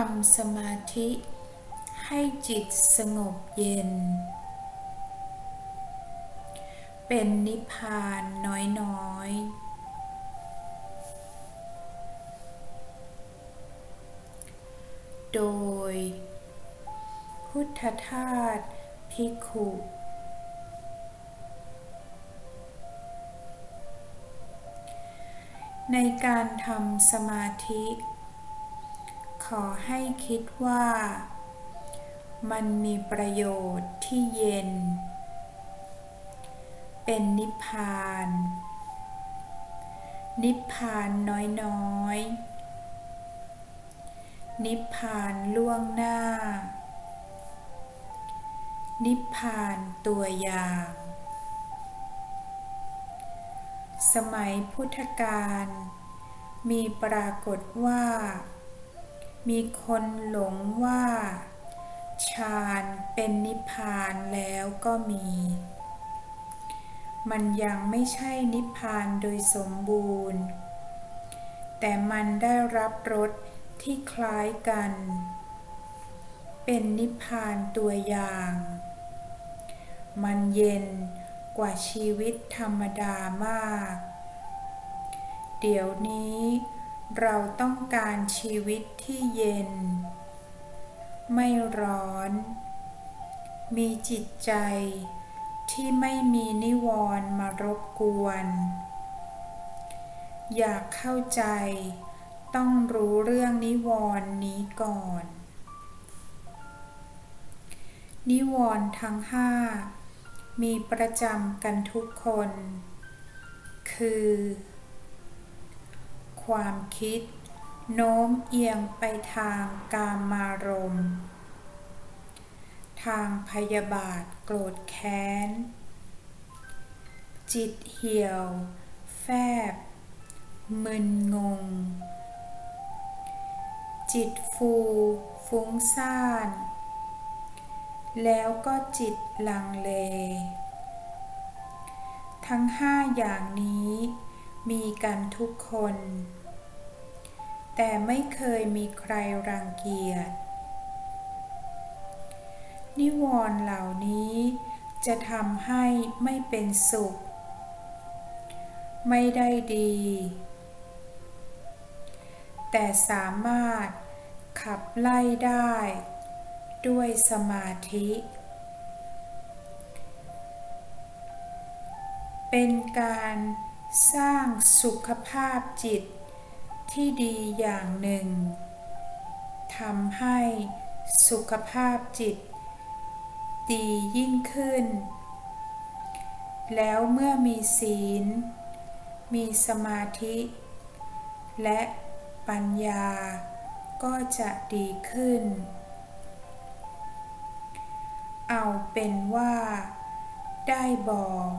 ทำสมาธิ ให้จิตสงบเย็น เป็นนิพพานน้อยๆ โดย พุทธทาสภิกขุในการทำสมาธิ ขอให้คิดว่า มันมีประโยชน์ที่เย็น เป็นนิพพาน นิพพานน้อยๆ นิพพานล่วงหน้า นิพพานตัวอย่าง สมัยพุทธกาลมีปรากฏว่า มีคนหลงว่าฌานเป็นนิพพานแล้วก็มี มันยังไม่ใช่นิพพานโดยสมบูรณ์ แต่มันได้รับรสที่คล้ายกัน เป็นนิพพานตัวอย่าง มันเย็นกว่าชีวิตธรรมดามาก เดี๋ยวนี้ เราต้องการชีวิตที่เย็น ไม่ร้อน มีจิตใจที่ไม่มีนิวรณ์มารบกวน อยากเข้าใจ ต้องรู้เรื่องนิวรณ์นี้ก่อน นิวรณ์ทั้งห้ามีประจำกันทุกคน คือ ความคิด โน้มเอียงไปทางกามารมณ์ทางพยาบาทโกรธแค้น จิตเหี่ยว แฟบ มึนงง จิตฟู ฟุ้งซ่าน แล้วก็จิตลังเล ทั้งห้าอย่างนี้ มีกันทุกคน แต่ไม่เคยมีใครรังเกียจ นิวรณ์เหล่านี้จะทำให้ไม่เป็นสุข ไม่ได้ดี แต่สามารถขับไล่ได้ ด้วยสมาธิ เป็นการ สร้างสุขภาพจิตที่ดีอย่างหนึ่งทำให้สุขภาพจิต ดียิ่งขึ้น แล้วเมื่อมีศีล มีสมาธิ และปัญญาก็จะดีขึ้น เอาเป็นว่าได้บอก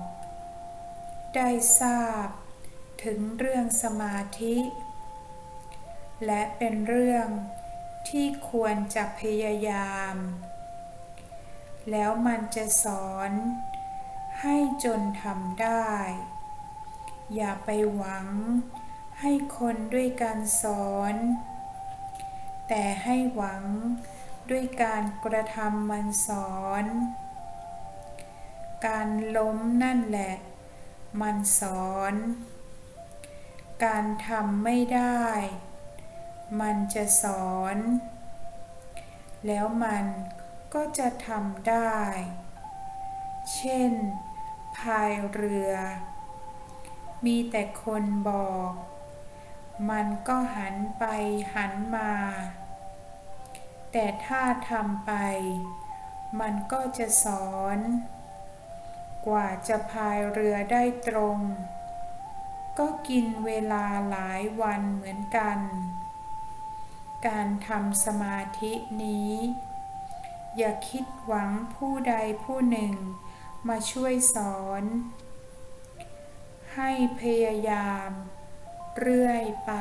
ได้ทราบ ถึงเรื่องสมาธิ และเป็นเรื่องที่ควรจะพยายาม แล้วมันจะสอนให้จนทำได้ อย่าไปหวังให้คนด้วยการสอน แต่ให้หวังด้วยการกระทำมันสอน การล้มนั่นแหละ มันสอน การทำไม่ได้ มันจะสอน แล้วมันก็จะทำได้ เช่น พายเรือ มีแต่คนบอก มันก็หันไปหันมา แต่ถ้าทำไป มันก็จะสอน กว่าจะพายเรือได้ตรง ก็กินเวลาหลายวันเหมือนกัน การทำสมาธินี้ อย่าคิดหวังผู้ใดผู้หนึ่งมาช่วยสอน ให้พยายามเรื่อยไป